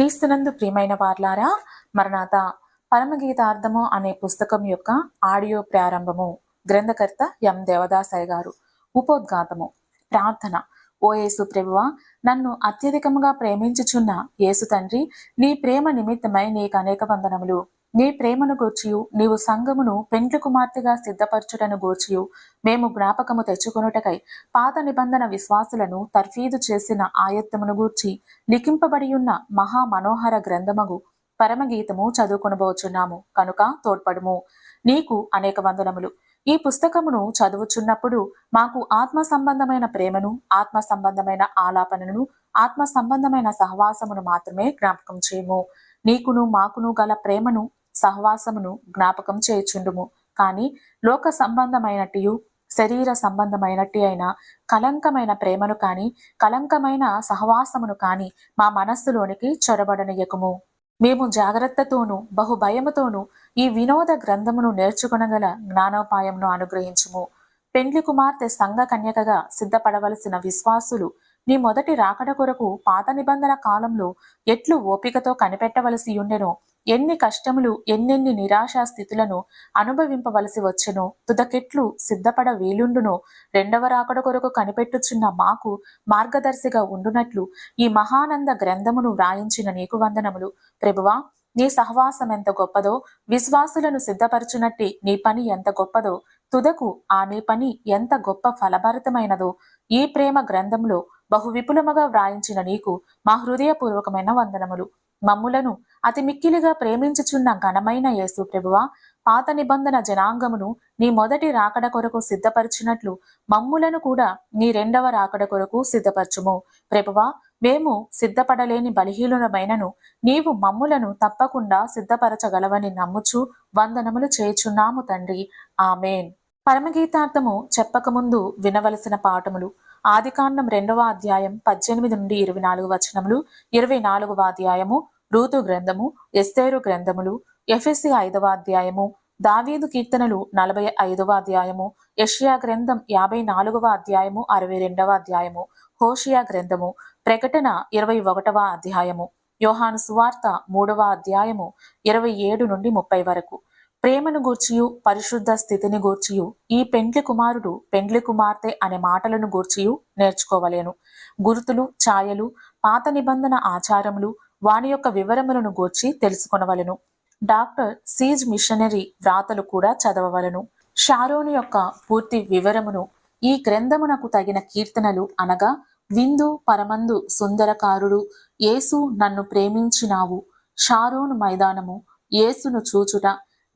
క్రీస్తునందు ప్రియమైన వార్లారా మరణాత పరమగీతార్థము అనే పుస్తకం యొక్క ఆడియో ప్రారంభము. గ్రంథకర్త ఎం. దేవదాసయ్య గారు. ఉపోద్ఘాతము. ప్రార్థన. ఓ యేసు ప్రభువ నన్ను అత్యధికముగా ప్రేమించుచున్న యేసు తండ్రి నీ ప్రేమ నిమిత్తమై నీకు అనేక వందనములు. నీ ప్రేమను గూర్చియు నీవు సంఘమును పెండ్లు కుమార్తెగా సిద్ధపరచుటను గూర్చియు. మేము జ్ఞాపకము తెచ్చుకొనుటకై పాత నిబంధన విశ్వాసులను తర్ఫీదు చేసిన ఆయత్తమును గూర్చి లిఖింపబడి ఉన్న మహా మనోహర గ్రంథమగు పరమగీతము చదువుకొనబోచున్నాము. కనుక తోడ్పడుము. నీకు అనేక వందనములు. ఈ పుస్తకమును చదువుచున్నప్పుడు మాకు ఆత్మ సంబంధమైన ప్రేమను ఆత్మ సంబంధమైన ఆలాపనను ఆత్మ సంబంధమైన సహవాసమును మాత్రమే జ్ఞాపకం చేయము. నీకును మాకును గల ప్రేమను సహవాసమును జ్ఞాపకం చేయుచుండుము. కానీ లోక సంబంధమైనట్టు శరీర సంబంధమైనట్టి అయిన కలంకమైన ప్రేమను కాని కలంకమైన సహవాసమును కాని మా మనస్సులోనికి చొరబడనీయకుము. మేము జాగ్రత్తతోనూ బహు భయముతోనూ ఈ వినోద గ్రంథమును నేర్చుకునగల జ్ఞానోపాయమును అనుగ్రహించుము. పెండ్లి కుమార్తె సంఘ కన్యకగా సిద్ధపడవలసిన విశ్వాసులు నీ మొదటి రాకడ కొరకు పాత నిబంధన కాలంలో ఎట్లు ఓపికతో కనిపెట్టవలసి ఉండెనో ఎన్ని కష్టములు ఎన్నెన్ని నిరాశా స్థితులను అనుభవింపవలసి వచ్చునో తుదకెట్లు సిద్ధపడ వీలుండునో రెండవ రాకడ కొరకు కనిపెట్టుచున్న మాకు మార్గదర్శిగా ఉండునట్లు ఈ మహానంద గ్రంథమును వ్రాయించిన నీకు వందనములు. ప్రభువా నీ సహవాసం ఎంత గొప్పదో విశ్వాసులను సిద్ధపరచునట్టి నీ పని ఎంత గొప్పదో తుదకు ఆ నీ పని ఎంత గొప్ప ఫలభరితమైనదో ఈ ప్రేమ గ్రంథంలో బహు విపులముగా వ్రాయించిన నీకు మా హృదయపూర్వకమైన వందనములు. మమ్ములను అతి మిక్కిలిగా ప్రేమించుచున్న ఘనమైన యేసు ప్రభువా పాత నిబంధన జనాంగమును నీ మొదటి రాకడ కొరకు సిద్ధపరిచినట్లు మమ్ములను కూడా నీ రెండవ రాకడ కొరకు సిద్ధపరచుము. ప్రభువా మేము సిద్ధపడలేని బలహీనులమైనను నీవు మమ్ములను తప్పకుండా సిద్ధపరచగలవని నమ్ముచు వందనములు చేయుచున్నాము తండ్రి. ఆమెన్. పరమగీతార్థము చెప్పకముందు వినవలసిన పాఠములు. ఆదికాండం రెండవ అధ్యాయం పద్దెనిమిది నుండి ఇరవై నాలుగు వచనములు ఇరవై నాలుగవ అధ్యాయము రూతు గ్రంథము ఎస్తేరు గ్రంథములు ఎఫ్ఎస్సి ఐదవ అధ్యాయము దావీదు కీర్తనలు నలభై ఐదవ అధ్యాయము యషియా గ్రంథం యాభై నాలుగవ అధ్యాయము అరవై రెండవ అధ్యాయము హోషియా గ్రంథము ప్రకటన ఇరవై ఒకటవ అధ్యాయము యోహాను సువార్త మూడవ అధ్యాయము ఇరవై ఏడు నుండి ముప్పై వరకు. ప్రేమను గూర్చియు పరిశుద్ధ స్థితిని గూర్చియు ఈ పెండ్లి కుమారుడు పెండ్లి కుమార్తె అనే మాటలను గూర్చియు నేర్చుకోవలేను. గుర్తులు ఛాయలు పాత నిబంధన ఆచారములు వాని యొక్క వివరములను గూర్చి తెలుసుకొనవలెను. డాక్టర్ సీజ్ మిషనరీ వ్రాతలు కూడా చదవవలను. షారోను యొక్క పూర్తి వివరమును ఈ గ్రంథమునకు తగిన కీర్తనలు అనగా విందు పరమందు సుందరకారుడు యేసు నన్ను ప్రేమించినావు షారోను మైదానము యేసును చూచుట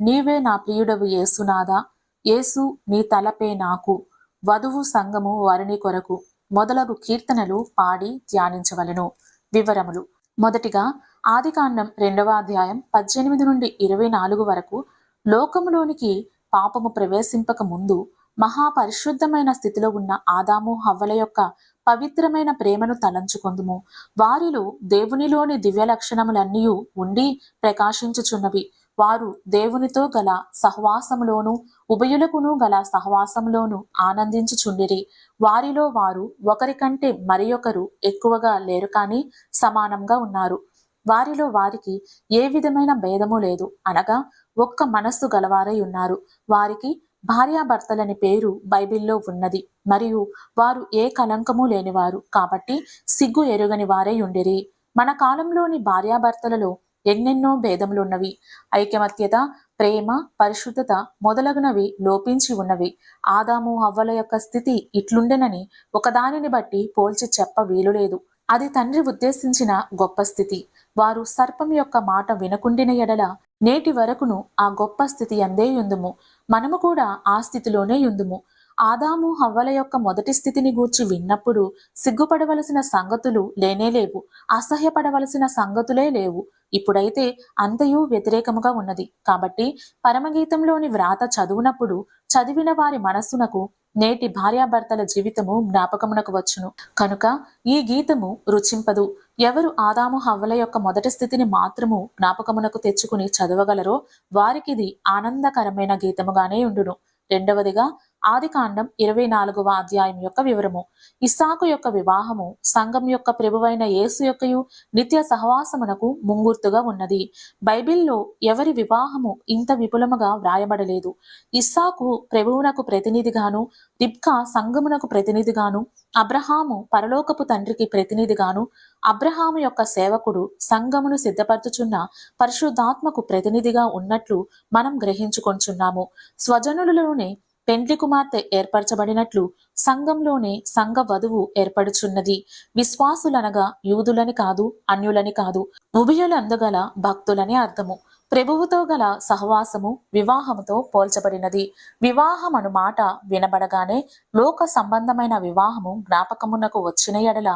నీవే నా ప్రియుడవు యేసునాదా యేసు నీ తలపే నాకు వధువు సంగము వరుని కొరకు మొదలగు కీర్తనలు పాడి ధ్యానించవలెను. వివరములు. మొదటిగా ఆదికాండం రెండవ అధ్యాయం పద్దెనిమిది నుండి ఇరవై నాలుగు వరకు లోకములోనికి పాపము ప్రవేశింపక ముందు మహాపరిశుద్ధమైన స్థితిలో ఉన్న ఆదాము హవ్వల యొక్క పవిత్రమైన ప్రేమను తలంచుకొందుము. వారిలో దేవునిలోని దివ్య లక్షణములన్నీ ఉండి ప్రకాశించుచున్నవి. వారు దేవునితో గల సహవాసములోను ఉభయులకును గల సహవాసములోను ఆనందించుచుండిరి. వారిలో వారు ఒకరికంటే మరి ఒకరు ఎక్కువగా లేరు కానీ సమానంగా ఉన్నారు. వారిలో వారికి ఏ విధమైన భేదము లేదు. అనగా ఒక్క మనస్సు గలవారై ఉన్నారు. వారికి భార్యాభర్తలని పేరు బైబిల్లో ఉన్నది. మరియు వారు ఏ కలంకము లేనివారు. కాబట్టి సిగ్గు ఎరుగని వారై ఉండిరి. మన కాలంలోని భార్యాభర్తలలో ఎన్నెన్నో భేదములున్నవి. ఐకమత్యత ప్రేమ పరిశుద్ధత మొదలగునవి లోపించి ఉన్నవి. ఆదాము అవ్వల యొక్క స్థితి ఇట్లుండెనని ఒకదానిని బట్టి పోల్చి చెప్ప వీలులేదు. అది తండ్రి ఉద్దేశించిన గొప్ప స్థితి. వారు సర్పం యొక్క మాట వినకుండిన ఎడల నేటి వరకును ఆ గొప్ప స్థితి అందే యుందుము మనము కూడా ఆ స్థితిలోనే యుందుము ఆదాము హవ్వల యొక్క మొదటి స్థితిని గూర్చి విన్నప్పుడు సిగ్గుపడవలసిన సంగతులు లేనే లేవు అసహ్యపడవలసిన సంగతులే లేవు. ఇప్పుడైతే అంతయు వ్యతిరేకముగా ఉన్నది. కాబట్టి పరమగీతంలోని వ్రాత చదువునప్పుడు చదివిన వారి మనస్సునకు నేటి భార్యాభర్తల జీవితము జ్ఞాపకమునకు వచ్చును. కనుక ఈ గీతము రుచింపదు. ఎవరు ఆదాము హవ్వల యొక్క మొదటి స్థితిని మాత్రము జ్ఞాపకమునకు తెచ్చుకుని చదవగలరో వారికిది ఆనందకరమైన గీతముగానే ఉండును. రెండవదిగా ఆదికాండం ఇరవై నాలుగవ అధ్యాయం యొక్క వివరము. ఇస్సాకు యొక్క వివాహము సంఘం యొక్క ప్రభువైన యేసు యొక్కయు నిత్య సహవాసమునకు ముంగుర్తుగా ఉన్నది. బైబిల్లో ఎవరి వివాహము ఇంత విపులముగా వ్రాయబడలేదు. ఇస్సాకు ప్రభువునకు ప్రతినిధిగాను రిబ్కా సంఘమునకు ప్రతినిధిగాను అబ్రహాము పరలోకపు తండ్రికి ప్రతినిధిగాను అబ్రహాము యొక్క సేవకుడు సంఘమును సిద్ధపరచుచున్న పరిశుద్ధాత్మకు ప్రతినిధిగా ఉన్నట్లు మనం గ్రహించుకొంచున్నాము. స్వజనులలోనే పెండ్లి కుమార్తె ఏర్పరచబడినట్లు సంఘంలోనే సంఘ వధువు ఏర్పడుచున్నది. విశ్వాసులనగా యూదులని కాదు అన్యులని కాదు ఉభయులందుగల భక్తులని అర్థము. ప్రభువుతో గల సహవాసము వివాహముతో పోల్చబడినది. వివాహం అను మాట వినబడగానే లోక సంబంధమైన వివాహము జ్ఞాపకమునకు వచ్చిన ఎడల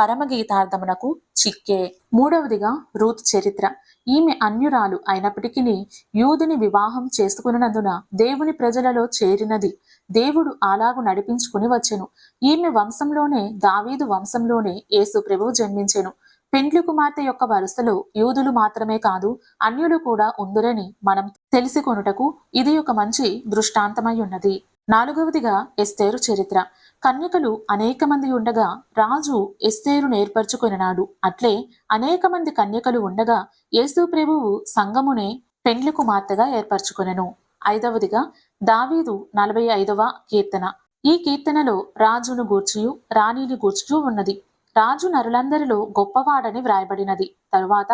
పరమగీతార్థమునకు చిక్కే. మూడవదిగా రూత్ చరిత్ర. ఈమె అన్యురాలు అయినప్పటికీ యూదుని వివాహం చేసుకున్నందున దేవుని ప్రజలలో చేరినది. దేవుడు అలాగు నడిపించుకుని వచ్చెను. ఈమె వంశంలోనే దావీదు వంశంలోనే యేసు ప్రభువు జన్మించెను. పెండ్లి కుమార్తె యొక్క వరుసలో యూదులు మాత్రమే కాదు అన్యులు కూడా ఉందురని మనం తెలిసి కొనుటకు ఇది ఒక మంచి దృష్టాంతమై ఉన్నది. నాలుగవదిగా ఎస్తేరు చరిత్ర. కన్యకలు అనేక మంది ఉండగా రాజు ఎస్తేరు నేర్పరచుకొనినాడు అట్లే అనేక మంది కన్యకలు ఉండగా యేసు ప్రభువు సంగమునే పెండ్లి కుమార్తెగా ఏర్పరచుకొనెను. ఐదవదిగా దావీదు నలభై ఐదవ కీర్తన. ఈ కీర్తనలో రాజును గూర్చియు రాణిని గూర్చియు ఉన్నది. రాజు నరులందరిలో గొప్పవాడని వ్రాయబడినది. తరువాత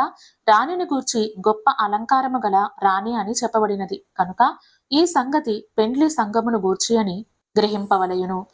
రాణిని గూర్చి గొప్ప అలంకారము గల రాణి అని చెప్పబడినది. కనుక ఈ సంగతి పెండ్లి సంగమును గూర్చి అని గ్రహింపవలయును.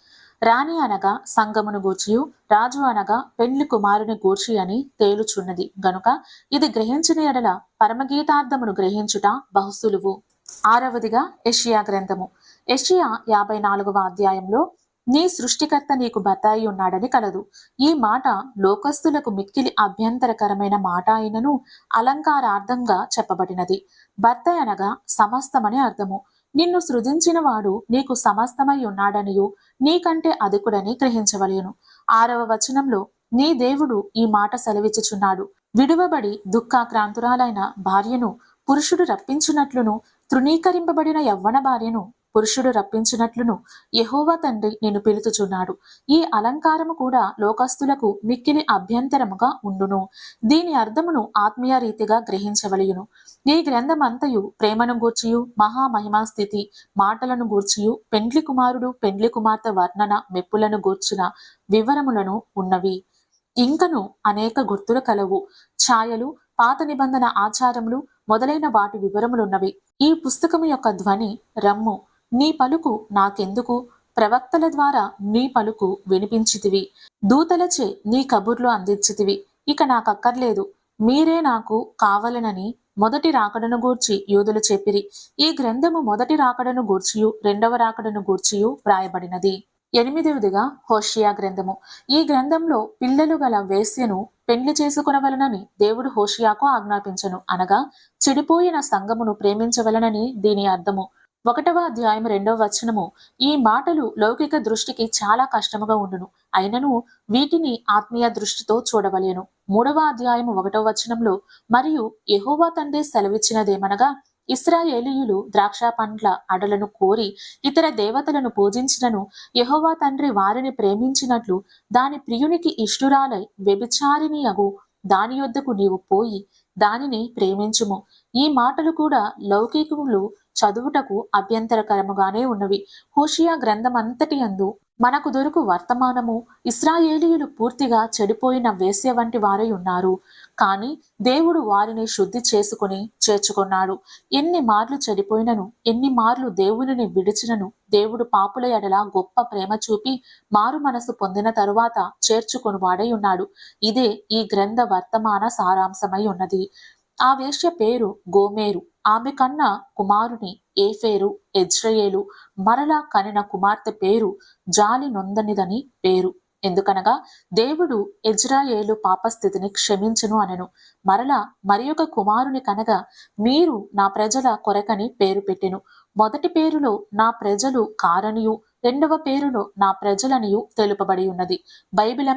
రాణి అనగా సంగమును గూర్చియు రాజు అనగా పెండ్లి కుమారుని గూర్చి అని తేలుచున్నది. గనుక ఇది గ్రహించిన ఎడల పరమగీతార్థమును గ్రహించుట బహుసులువు. ఆరవదిగా ఎషియా గ్రంథము. ఎషియా యాభై నాలుగవ అధ్యాయంలో నీ సృష్టికర్త నీకు భర్త అయి ఉన్నాడని కలదు. ఈ మాట లోకస్తులకు మిక్కిలి అభ్యంతరకరమైన మాట అయినను అలంకారార్థంగా చెప్పబడినది. భర్త అనగా సమస్తమని అర్థము. నిన్ను సృజించినవాడు నీకు సమస్తమై ఉన్నాడనియు నీకంటే అధికుడని గ్రహించవలేను. ఆరవ వచనంలో నీ దేవుడు ఈ మాట సెలవిచ్చుచున్నాడు. విడువబడి దుఃఖాక్రాంతురాలైన భార్యను పురుషుడు రప్పించినట్లును తృణీకరింపబడిన యవ్వన భార్యను పురుషుడు రప్పించినట్లును యహోవా తండ్రి నిన్ను పిలుచుచున్నాడు ఈ అలంకారము కూడా లోకస్తులకు మిక్కిలి అభ్యంతరముగా ఉండును. దీని అర్థమును ఆత్మీయ రీతిగా గ్రహించవలయును. ఈ గ్రంథమంతయు ప్రేమను గూర్చియు మహామహిమా స్థితి మాటలను గూర్చియు పెండ్లి కుమారుడు పెండ్లి కుమార్తె వర్ణన మెప్పులను గూర్చిన వివరములను ఉన్నవి. ఇంకను అనేక గుర్తులు కలవు. ఛాయలు పాత నిబంధన ఆచారములు మొదలైన వాటి వివరములున్నవి. ఈ పుస్తకము యొక్క ధ్వని రమ్ము నీ పలుకు నాకెందుకు? ప్రవక్తల ద్వారా నీ పలుకు వినిపించితివి. దూతలచే నీ కబుర్లు అందించితివి. ఇక నాకక్కర్లేదు. మీరే నాకు కావలనని మొదటి రాకడను గూర్చి యూదులు చెప్పిరి. ఈ గ్రంథము మొదటి రాకడను గూర్చియు రెండవ రాకడను గూర్చియు వ్రాయబడినది. ఎనిమిదవదిగా హోషియా గ్రంథము. ఈ గ్రంథంలో పిల్లలు గల వేశ్యను పెండ్లి చేసుకునవలనని దేవుడు హోషియాకు ఆజ్ఞాపించను అనగా చెడిపోయిన సంఘమును ప్రేమించవలనని దీని అర్థము. ఒకటవ అధ్యాయం రెండవ వచనము ఈ మాటలు లౌకిక దృష్టికి చాలా కష్టముగా ఉండును. అయినను వీటిని ఆత్మీయ దృష్టితో చూడవలేను. మూడవ అధ్యాయము ఒకటవ వచనంలో మరియు ఎహోవా తండ్రి సెలవిచ్చినదేమనగా ఇస్రాయేలీయులు ద్రాక్ష పండ్ల అడలను కోరి ఇతర దేవతలను పూజించినను యహోవా తండ్రి వారిని ప్రేమించినట్లు దాని ప్రియునికి ఇష్టురాలై వ్యభిచారిణి అగు దాని యొద్దకు నీవు పోయి దానిని ప్రేమించుము. ఈ మాటలు కూడా లౌకికులు చదువుటకు అభ్యంతరకరముగానే ఉన్నవి. హోషియా గ్రంథమంతటి అందు మనకు దొరుకు వర్తమానము. ఇస్రాయేలీయులు పూర్తిగా చెడిపోయిన వేశ్య వంటి వారై ఉన్నారు. కానీ దేవుడు వారిని శుద్ధి చేసుకుని చేర్చుకున్నాడు. ఎన్ని మార్లు చెడిపోయినను ఎన్ని మార్లు దేవునిని విడిచినను దేవుడు పాపుల ఎడల గొప్ప ప్రేమ చూపి మారు మనసు పొందిన తరువాత చేర్చుకుని వాడై ఉన్నాడు. ఇదే ఈ గ్రంథ వర్తమాన సారాంశమై ఉన్నది. ఆ వేశ్య పేరు గోమేరు. ఆమె కన్న కుమారుని ఏఫేరు ఎజ్రయేలు మరలా కనిన కుమార్తె పేరు జాలి నొందనిదని పేరు. ఎందుకనగా దేవుడు ఎజ్రాయేలు పాపస్థితిని క్షమించును అనెను. మరలా మరి ఒక కుమారుని కనగా మీరు నా ప్రజల కొరకని పేరు పెట్టెను. మొదటి పేరులో నా ప్రజలు కారనియు రెండవ పేరును నా ప్రజలనియు తెలుపబడి ఉన్నది. బైబిల్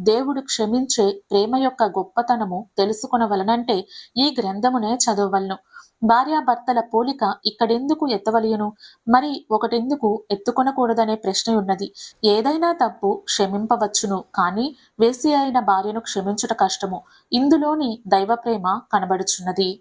దేవుడు క్షమించే ప్రేమ యొక్క గొప్పతనము తెలుసుకునవలనంటే ఈ గ్రంథమునే చదవవలను. భార్యాభర్తల పోలిక ఇక్కడెందుకు ఎత్తవలయను? మరి ఒకటెందుకు ఎత్తుకొనకూడదనే ప్రశ్న ఉన్నది ఏదైనా తప్పు క్షమింపవచ్చును కానీ వేసి అయిన భార్యను క్షమించుట కష్టము. ఇందులోని దైవ ప్రేమ కనబడుచున్నది.